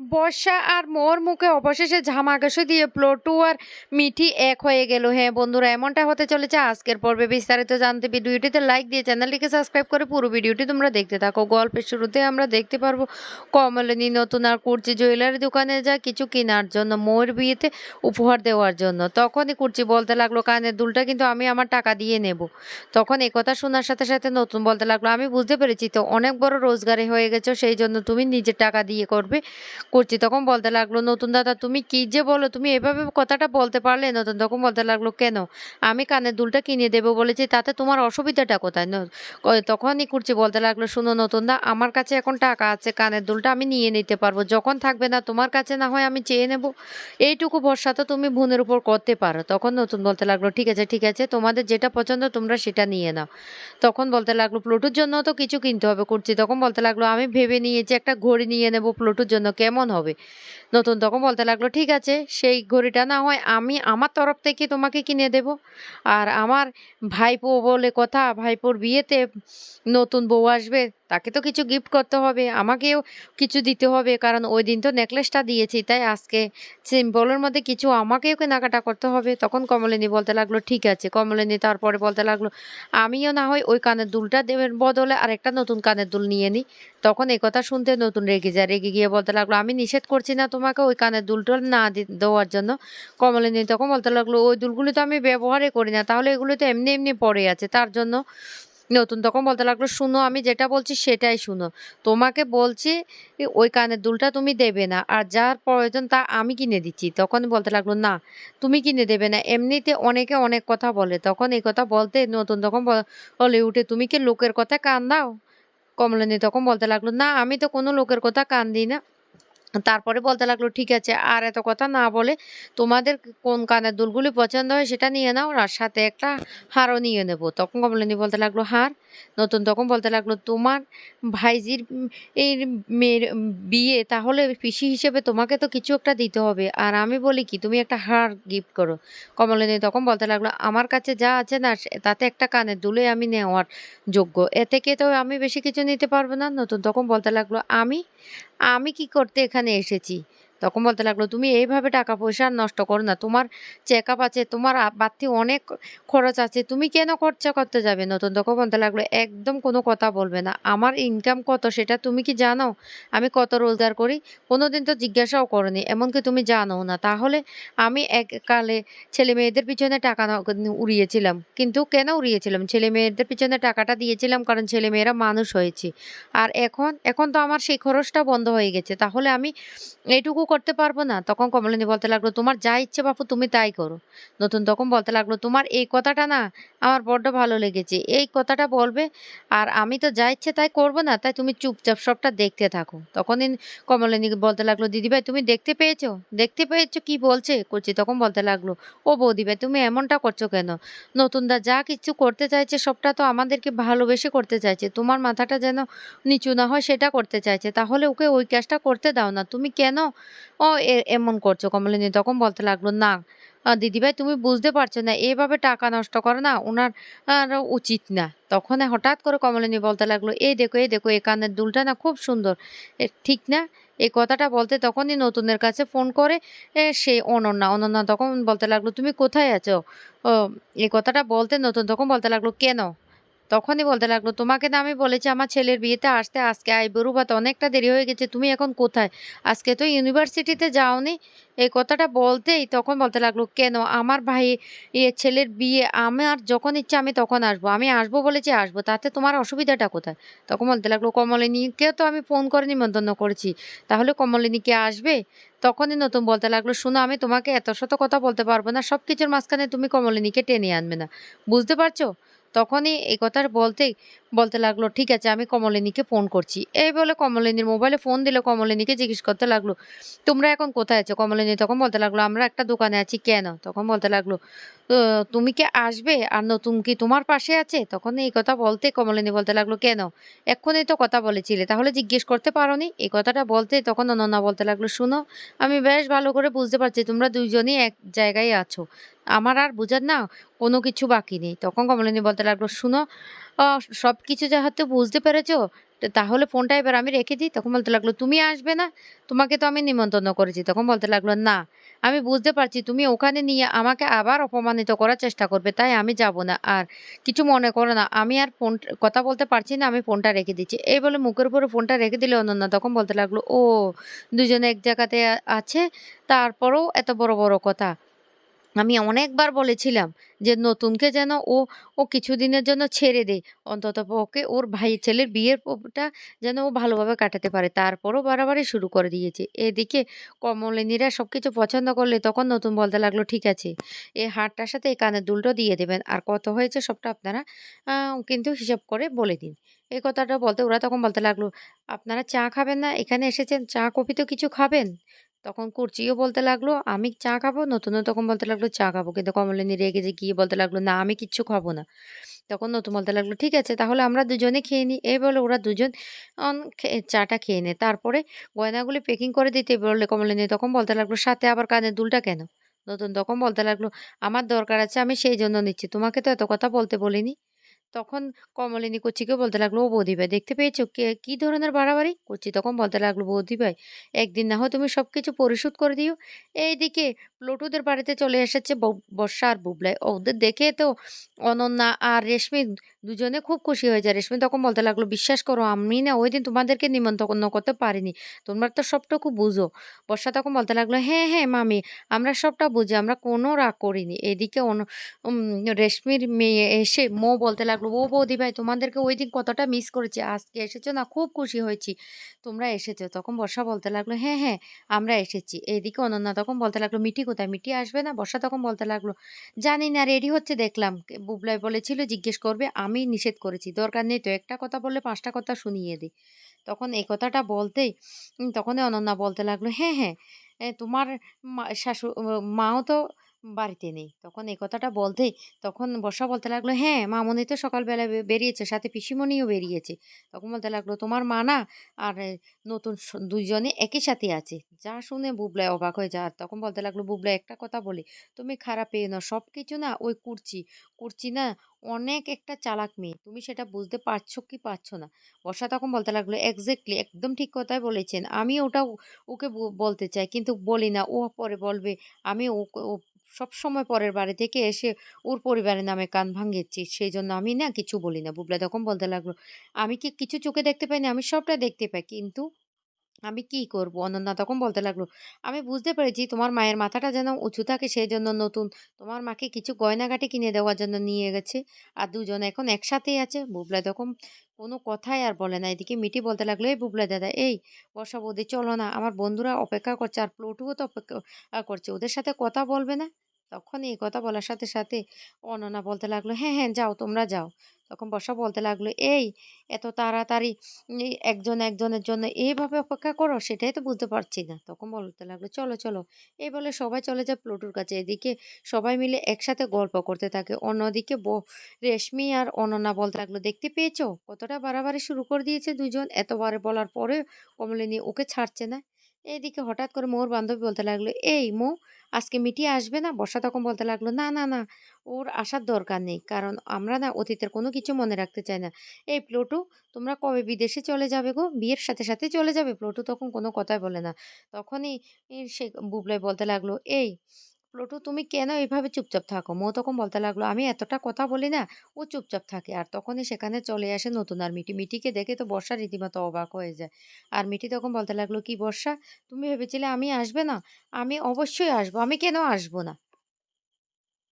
বর্ষা আর মোর মুখে অবশেষে ঝামাকাশি দিয়ে প্লটু আর মিঠি এক হয়ে গেল। হ্যাঁ বন্ধুরা, এমনটা হতে চলেছে আজকের পর্বে। বিস্তারিত জানতে ভিডিওটিতে লাইক দিয়ে চ্যানেলটিকে সাবস্ক্রাইব করে পুরো ভিডিওটি তোমরা দেখতে থাকো। গল্পের শুরুতে আমরা দেখতে পারব কমলিনী নতুন আর কুর্চি জুয়েলারি দোকানে যা কিছু কেনার জন্য, মোর বিয়েতে উপহার দেওয়ার জন্য। তখনই কুর্চি বলতে লাগল, কানের দুলটা কিন্তু আমি আমার টাকা দিয়ে নেব। তখন কথা শোনার সাথে সাথে নতুন বলতে লাগল, আমি বুঝতে পেরেছি তো, অনেক বড় রোজগারে হয়ে গেছো সেই জন্য তুমি নিজের টাকা দিয়ে করবে। করছি, তখন বলতে লাগল, নতুন দাদা, তুমি কি যে বলো, তুমি এভাবে কথাটা বলতে পারলে নতুন, তখন বলতে লাগল, কেন? আমি কানের দুলটা কিনে দেবো বলেছি, তাতে তোমার অসুবিধাটা কোথায়? তখনই করছি বলতে লাগল, শুনো নতুন দা, আমার কাছে এখন টাকা আছে, কানের দুলটা আমি নিয়ে নিতে পারব, যখন থাকবে না তোমার কাছে, না হয় আমি চেয়ে নেব। এইটুকু ভরসা তো তুমি বোনের উপর করতে পারো। তখন নতুন বলতে লাগল, ঠিক আছে ঠিক আছে, তোমাদের যেটা পছন্দ তোমরা সেটা নিয়ে নাও। তখন বলতে লাগল, প্লুটুর জন্য তো কিছু কিনতে হবে করছি তখন বলতে লাগল, আমি ভেবে নিয়েছি, একটা ঘড়ি নিয়ে নেব প্লুটুর জন্য, কেমন হবে? নতুন তখন বলতে লাগল, ঠিক আছে, সেই ঘড়িটা না হয় আমি আমার তরফ থেকে তোমাকে কিনে দেব। আর আমার ভাইপো বলে কথা, ভাইপোর বিয়েতে নতুন বউ আসবে তাকে তো কিছু গিফট করতে হবে, আমাকেও কিছু দিতে হবে, কারণ ওই দিন তো নেকলেসটা দিয়েছি, তাই আজকে সিম্পলের মধ্যে কিছু আমাকেও কেনাকাটা করতে হবে। তখন কমলিনী বলতে লাগল, ঠিক আছে। কমলিনী তারপরে বলতে লাগল, আমিও না হয় ওই কানের দুলটা দেবের বদলে আরেকটা নতুন কানের দুল নিয়ে নিই তখন এই কথা শুনতে নতুন রেগে যায়, রেগে গিয়ে বলতে লাগল, আমি নিষেধ করছি না তোমাকে ওই কানের দুলটা না দেওয়ার জন্য। কমলিনী তখন বলতে লাগল, ওই দুলগুলি তো আমি ব্যবহারই করি না, তাহলে এগুলো তো এমনি এমনি পড়ে আছে, তার জন্য নতুন তখন বলতে লাগল, শুনো, আমি যেটা বলছি সেটাই শুনো। তোমাকে বলছি, ওই কানের দুলটা তুমি দেবে না, আর যার প্রয়োজন তা আমি কিনে দিচ্ছি। তখন বলতে লাগল, না, তুমি কিনে দেবে না। এমনিতে অনেকে অনেক কথা বলে, তখন এই কথা বলতে নতুন তখন বলে উঠে তুমি কি লোকের কথা কান দাও? কমলিনী তখন বলতে লাগল, না, আমি তো কোনো লোকের কথা কান দিই না। তারপরে বলতে লাগল, ঠিক আছে, আর এত কথা না বলে তোমাদের কোন কানের দুলগুলি পছন্দ হয় সেটা নিয়ে নাও, আর সাথে একটা হারও নিয়ে নেব। তখন কমলিনী বলতে লাগল, হার? নতুন তখন বলতে লাগল, তোমার ভাইজির এই মেয়ের বিয়ে, তাহলে পিসি হিসেবে তোমাকে তো কিছু একটা দিতে হবে, আর আমি বলি কি, তুমি একটা হার গিফট করো। কমলিনী তখন বলতে লাগল, আমার কাছে যা আছে না তাতে একটা কানের দুলে আমি নেওয়ার যোগ্য এ থেকে তো আমি বেশি কিছু নিতে পারব না? নতুন তখন বলতে লাগল, আমি আমি কি করতে এখানে এসেছি? তখন বলতে লাগল, তুমি এইভাবে টাকা পয়সা নষ্ট করো না। তোমার চেক আপ আছে, তোমার বাড়তি অনেক খরচ আছে। তুমি কেন খরচা করতে যাবে নতুন? তখন বলতে লাগল, একদম কোনো কথা বলবে না। আমার ইনকাম কত সেটা তুমি কি জানো? আমি কত রোজগার করি? কোনো দিন তো জিজ্ঞাসাও করনি। এমনকি তুমি জানো না। তাহলে আমি এককালে ছেলে মেয়েদের পিছনে টাকা উড়িয়েছিলাম। কিন্তু কেন উড়িয়েছিলাম? ছেলে মেয়েদের পিছনে টাকাটা দিয়েছিলাম কারণ ছেলে মেয়েরা মানুষ হয়েছে। আর এখন এখন তো আমার সেই খরচটা বন্ধ হয়ে গেছে। তাহলে আমি এইটুকু করতে পারব না, তখন কমলিনী বলতে লাগল, তোমার যা ইচ্ছে বাপু, তুমি তাই করো। নতুন তখন বলতে লাগল, তোমার এই কথাটা না আমার বড্ড ভালো লেগেছে। এই কথাটা বলবে আর আমি তো যা ইচ্ছে তাই করব না, তাই তুমি চুপচাপ সবটা দেখতে থাকো। তখনই কমলিনী বলতে লাগল, দিদিভাই, তুমি দেখতে পেয়েছ? দেখতে পেয়েছ কি বলছে? করছি, তখন বলতে লাগল, ও বৌদিভাই, তুমি এমনটা করছ কেন? নতুনদা যা কিছু করতে চাইছে, সবটা তো আমাদেরকে ভালোবেসে করতে চাইছে। তোমার মাথাটা যেন নিচু না হয়, সেটা করতে চাইছে। তাহলে ওকে ওই কাজটা করতে দাও না। তুমি কেন ও এমন করছ কমলিনী। তখন বলতে লাগল না দিদিভাই তুমি বুঝতে পারছ না এভাবে টাকা নষ্ট করো না ওনার উচিত না। তখন হঠাৎ করে কমলিনী বলতে লাগল এই দেখো এই দেখো এই কানের দুলটা না খুব সুন্দর। ঠিক না? এই কথাটা বলতে তখনই নতুনের কাছে ফোন করে এ, সে অনন্যা অনন্যা তখন বলতে লাগল তুমি কোথায় আছো? এই কথাটা বলতে নতুন তখন বলতে লাগল কেন? তখনই বলতে লাগল, তোমাকে না আমি বলেছি আমার ছেলের বিয়েতে আসতে, আজকে আইবুড়ু বা অনেকটা দেরি হয়ে গেছে, তুমি এখন কোথায়? আজকে তো ইউনিভার্সিটিতে যাওনি। এই কথাটা বলতেই তখন বলতে লাগল, কেন? আমার ভাই ইয়ে ছেলের বিয়ে, আমার যখন ইচ্ছা আমি তখন আসব। আমি আসব বলেছি, আসব। তাতে তোমার অসুবিধাটা কোথায়? তখন বলতে লাগল, কমলিনীকে তো আমি ফোন করে নিমন্ত্রণ করেছি। তাহলে কমলিনী কি আসবে? তখনই নতুন বলতে লাগল, শুনো, আমি তোমাকে এত শত কথা বলতে পারব না। সব কিছুর মাঝখানে তুমি কমলিনীকে টেনে আনবে না। বুঝতে পারছ? তখনই এই কথার বলতেই বলতে লাগল, ঠিক আছে, আমি কমলিনীকে ফোন করছি। এই বলে কমলিনীর মোবাইলে ফোন দিলে, কমলিনীকে জিজ্ঞেস করতে লাগল, তোমরা এখন কোথায় আছো? কমলিনী তখন বলতে লাগল, আমরা একটা দোকানে আছি, কেন? তখন বলতে লাগল, "তো তুমি কি আসবে? আর নতুন কি তোমার পাশে আছে? তখন এই কথা বলতে কমলিনী বলতে লাগল, কেন? এক্ষুনি তো কথা বলেছিলে, তাহলে জিজ্ঞেস করতে পারোনি? এই কথাটা বলতে তখন অনন্যা বলতে লাগল, শুনো, আমি বেশ ভালো করে বুঝতে পারছি, তোমরা দুইজনই এক জায়গায় আছো। আমার আর বুঝার না কোনো কিছু বাকি নেই। তখন কমলিনী বলতে লাগল, শুনো সব কিছু যেহেতু বুঝতে পেরেছ তাহলে ফোনটা এবার আমি রেখে দিই। তখন বলতে লাগল, তুমি আসবে না? তোমাকে তো আমি নিমন্ত্রণ করেছি। তখন বলতে লাগল, না, আমি বুঝতে পারছি, তুমি ওখানে নিয়ে আমাকে আবার অপমানিত করার চেষ্টা করবে, তাই আমি যাব না। আর কিছু মনে করো না, আমি আর ফোন, কথা বলতে পারছি না, আমি ফোনটা রেখে দিচ্ছি। এই বলে মুখের উপরে ফোনটা রেখে দিলে অনন্যা তখন বলতে লাগল, ও, দুজনে এক জায়গাতে আছে, তারপরেও এত বড় বড় কথা। আমি অনেকবার বলেছিলাম যে, নতুনকে যেন ও ও কিছুদিনের জন্য ছেড়ে দেয়। অন্তত ওকে ওর ভাই ছেলের বিয়ের টা যেন ও ভালোভাবে কাটাতে পারে। তারপরও বাড়াবাড়ি শুরু করে দিয়েছে। এদিকে কমলিনীরা সব কিছু পছন্দ করলে তখন নতুন বলতে লাগল, ঠিক আছে এই হারটার সাথে এই কানের দুলটা দিয়ে দেবেন। আর কত হয়েছে সবটা আপনারা কিন্তু হিসাব করে বলে দিন। এই কথাটা বলতে ওরা তখন বলতে লাগল, আপনারা চা খাবেন না? এখানে এসেছেন? চা কফি তো কিছু খাবেন? তখন কুর্চিও বলতে লাগল, আমি চা খাব, নতুনও তখন বলতে লাগল চা খাব। কিন্তু কমলিনী রেগে যে গিয়ে বলতে লাগল, না, আমি কিচ্ছু খাব না। তখন নতুন বলতে লাগল, ঠিক আছে, তাহলে আমরা দুজনে খেয়ে নিই। এই বলে ওরা দুজন চাটা খেয়ে নেয়। তারপরে গয়নাগুলি প্যাকিং করে দিতে বললে কমলিনী তখন বলতে লাগল, সাথে আবার কানের দুলটা কেন? নতুন তখন বলতে লাগল, আমার দরকার আছে, আমি সেই জন্য নিচ্ছি, তোমাকে তো এত কথা বলতে বলিনি। তখন কমলিনী কুচিকে বলতে লাগল, ও বৌদি ভাই, দেখতে পেয়েছ? কে, কি ধরনের বাড়াবাড়ি? কুচি তখন বলতে লাগল, বৌদি ভাই, একদিন না হয় তুমি সব কিছু পরিশোধ করে দিও। এইদিকে প্লুটুদের বাড়িতে চলে এসেছে বর্ষা আর বুবলাই। ওদের দেখে তো অনন্যা আর রেশমি দুজনে খুব খুশি হয়ে যায়। রেশমি তখন বলতে লাগল, বিশ্বাস করো, আমি না ওই দিন তোমাদেরকে নিমন্ত্রণ করতে পারিনি। তোমরা তো সবটুকু বুঝো। বর্ষা তখন বলতে লাগল হ্যাঁ হ্যাঁ মামি, আমরা সবটা বুঝি, আমরা কোনো রাগ করিনি। এদিকে রেশমির মেয়ে এসে মো বলতে লাগল ও বৌদি ভাই, তোমাদেরকে ওই দিন কতটা মিস করেছি, আজকে এসেছ না, খুব খুশি হয়েছি। তোমরা এসেছ? তখন বর্ষা বলতে লাগল হ্যাঁ হ্যাঁ আমরা এসেছি। এইদিকে অনন্যা তখন বলতে লাগল মিটি কোথায়? মিটি আসবে না? বর্ষা তখন বলতে লাগল, জানি না রেডি হচ্ছে, দেখলাম। বুবলাই বলেছিল, জিজ্ঞেস করবে, আমি নিষেধ করেছি, দরকার নেই তো, একটা কথা বললে পাঁচটা কথা শুনিয়ে দিই তখন এই কথাটা বলতেই তখনই অনন্যা বলতে লাগল হ্যাঁ হ্যাঁ তোমার শাশু মাও তো বাড়িতে নেই। তখন এই কথাটা বলতেই তখন বর্ষা বলতে লাগল হ্যাঁ মামনি তো সকালবেলা বেরিয়েছে, সাথে পিসিমণিও বেরিয়েছে। তখন বলতে লাগল, তোমার মা না আর নতুন দুইজনে একই সাথে আছে। যা শুনে বুবলাই অবাক হয়ে আর তখন বলতে লাগল, বুবলাই, একটা কথা বলি। তুমি খারাপ পেয়ে না। সব কিছু না ওই কুর্চি কুর্চি না অনেক একটা চালাক মেয়ে। তুমি সেটা বুঝতে পারছ কি পারছ না? বর্ষা তখন বলতে লাগল এক্স্যাক্টলি একদম ঠিক কথাই বলেছেন। আমি ওটা ওকে বলতে চাই, কিন্তু বলি না। ও পরে বলবে, আমি ও সব সময় পরের বাড়ি থেকে এসে ওর পরিবারের নামে কান ভাঙিয়েছি সেই জন্য আমি না কিছু বলি না বুবলা তখন বলতে লাগল আমি কি কিছু চোখে দেখতে পাই না আমি সবটা দেখতে পাই কিন্তু আমি কি করব? অনন্যা তখন বলতে লাগল, "আমি বুঝতে পেরেছি তোমার মায়ের মাথাটা যেন উঁচু থাকে সেই জন্য নতুন তোমার মাকে কিছু গয়নাগাটি কিনে দেওয়ার জন্য নিয়ে গেছে। আর দুজন এখন একসাথেই আছে।" বুবলা তখন কোনো কথাই আর বলে না। এদিকে মিটি বলতে লাগল, "এই বুবলা দাদা, এই বর্ষা বৌদি চলো না। আমার বন্ধুরা অপেক্ষা করছে আর প্লটুও তো অপেক্ষা করছে। ওদের সাথে কথা বলবে না?" তখন এই কথা বলার সাথে, সাথে অননা বলতে লাগল, "হ্যাঁ, হ্যাঁ, যাও তোমরা যাও।" তখন বর্ষা বলতে লাগল, "এই এত তাড়াতাড়ি একজন একজনের জন্য এইভাবে অপেক্ষা করো সেটাই তো বুঝতে পারছি না। তখন বলতে লাগল চলো চলো। এই বলে সবাই চলে যায় প্লুটুর কাছে। এদিকে সবাই মিলে একসাথে গল্প করতে থাকে। অন্যদিকে ব- রেশমি আর অননা বলতে লাগল দেখতে পেয়েছ? কতটা বাড়াবাড়ি শুরু করে দিয়েছে দুজন এতবারে বলার পরে কমলিনী ওকে ছাড়ছে না। এইদিকে হঠাৎ করে মোর বান্ধবী বলতে লাগল এই মো আজকে মিটিয়ে আসবে না বর্ষা তখন বলতে লাগল না না না ওর আসার দরকার নেই কারণ আমরা না অতীতের কোনো কিছু মনে রাখতে চাই না এই প্লোটু তোমরা কবে বিদেশে চলে যাবে গো? বিয়ের সাথে, সাথে চলে যাবে? প্লোটু তখন কোনো কথাই বলে না। তখনই সে বুবলাই বলতে লাগল, "এই প্লুটো তুমি কেন এইভাবে চুপচাপ থাকো?" মো তখন বলতে লাগল, "আমি এতটা কথা বলি না, ও চুপচাপ থাকে।" আর তখনই সেখানে চলে আসে নতুন আর মিটি। মিটিকে দেখে তো বর্ষা রীতিমতো অবাক হয়ে যায়। আর মিটি তখন বলতে লাগল, "কি বর্ষা? তুমি ভেবেছিলে আমি আসবে না? আমি অবশ্যই আসব। আমি কেন আসব না?"